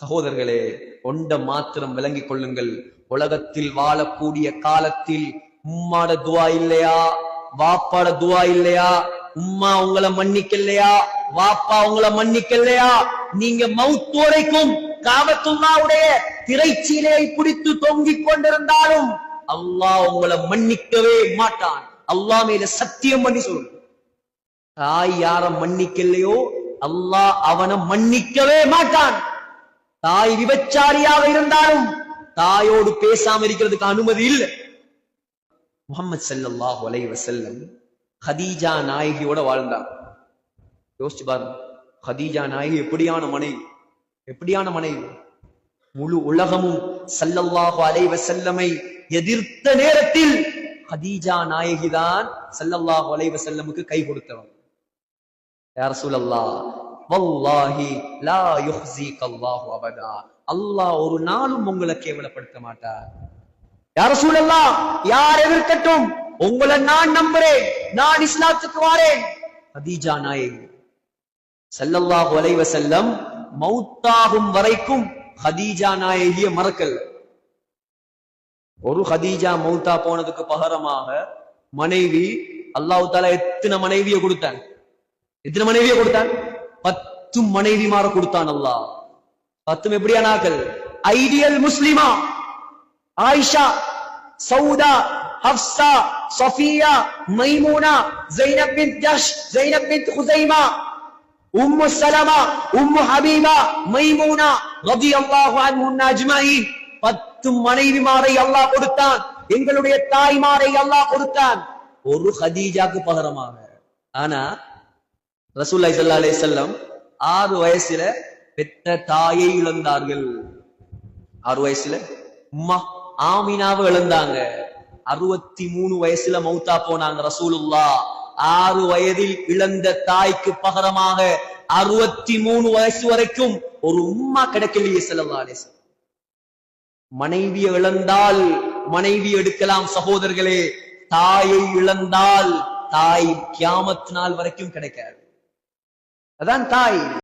சகோதரர்களே ஒண்ட மாத்திரம் விளங்கிக் கொள்ளுங்கள். உலகத்தில் வாழக்கூடிய காலத்தில் உம்மாட துவா இல்லையா? வாப்பாட துவா இல்லையா? உம்மா உங்களை மன்னிக்கலையா? வாப்பா உங்களை மன்னிக்கலையா? நீங்க மவுத் வரைக்கும் காபத்துல்லாவுடைய திரைச்சீலையை பிடித்து தொங்கிக் கொண்டிருந்தாலும் அல்லாஹ் உங்களை மன்னிக்கவே மாட்டான். அல்லாஹ் மேல சத்தியம் பண்ணி சொல்லு தாய் யார மன்னிக்கலையோ அல்லாஹ் அவனை மன்னிக்கவே மாட்டான். தாய் விபச்சாரியாக இருந்தாலும் தாயோடு பேசாம இருக்கிறதுக்கு அனுமதி இல்லை. முகமது சல்லாஹ் ஒலை வசல்லம் ஹதீஜா நாயகியோட வாழ்ந்தார். யோசிச்சு பாருங்க. ஹதீஜா நாயகி எப்படியான மனைவி? எப்படியான மனைவி? முழு உலகமும் சல்லல்லாஹு அலைவ செல்லமை எதிர்த்த நேரத்தில் ஹதீஜா நாயகி தான் சல்லல்லாஹு அலைவ செல்லமுக்கு கை கொடுத்தவன். யார் சூழல்லா வல்லாஹி லா யுஹ்சி கல்லாஹு அபதா. அல்லாஹ் ஒரு நாளும் உங்களை கேவலப்படுத்த மாட்டார். யார சூழல்லாம் யார் எதிர்க்கட்டும் உங்களை நான் நம்புறேன் நான் இஸ்லாத்துக்கு வாரேன். ஹதீஜா நாயகி. சல்லல்லாஹு அலைவ செல்லம் மௌத்தாகும் வரைக்கும் ஹதீஜா நாயகிய மறக்கல். ஒரு ஹதீஜா மௌத்தா போனதுக்கு பகரமாக மனைவி அல்லாஹ் தாலா எத்தனை மனைவியை கொடுத்தான் எத்தனை மனைவியை கொடுத்தாங்க? பத்து மனைவிமார கொடுத்தான் அல்லாஹ். பத்தும் எப்படியா நாக்கள் ஐடியல் முஸ்லிமா ஆயிஷா சௌதா ஹப்சா சஃபியா மைமூனா ஜைனப் பின் ஜஷ் ஜைனப் பின் ஹுசைமா உம்மு சலமா உம்மு ஹபீபா மைமூனா ரலியல்லாஹு அன்ஹும் அஜ்மாயின் பத்து மனைவிமாரை அல்லாஹ் கொடுத்தான். எங்களுடைய தாய்மாரை அல்லாஹ் கொடுத்தான். ஒரு ஹதீஜாக்கு பகரமாக. ஆனா ரசூல்லா சல்லா அலே செல்லம் ஆறு வயசுல பெற்ற தாயை இழந்தார்கள். ஆறு வயசுல உம்மா ஆமினாவை இழந்தாங்க. அறுபத்தி மூணு வயசுல மௌத்தா போனாங்க ரசூலுல்லா ஆறு வயதில் இழந்த தாய்க்கு பகரமாக அறுபத்தி மூணு வயசு வரைக்கும் ஒரு உம்மா கிடைக்கலையே செல்லா அலே மனைவியை இழந்தால் மனைவி எடுக்கலாம் சகோதரர்களே தாயை இழந்தால் தாய் கியாமத் நாள் வரைக்கும் கிடைக்காது. அதான் தாய்.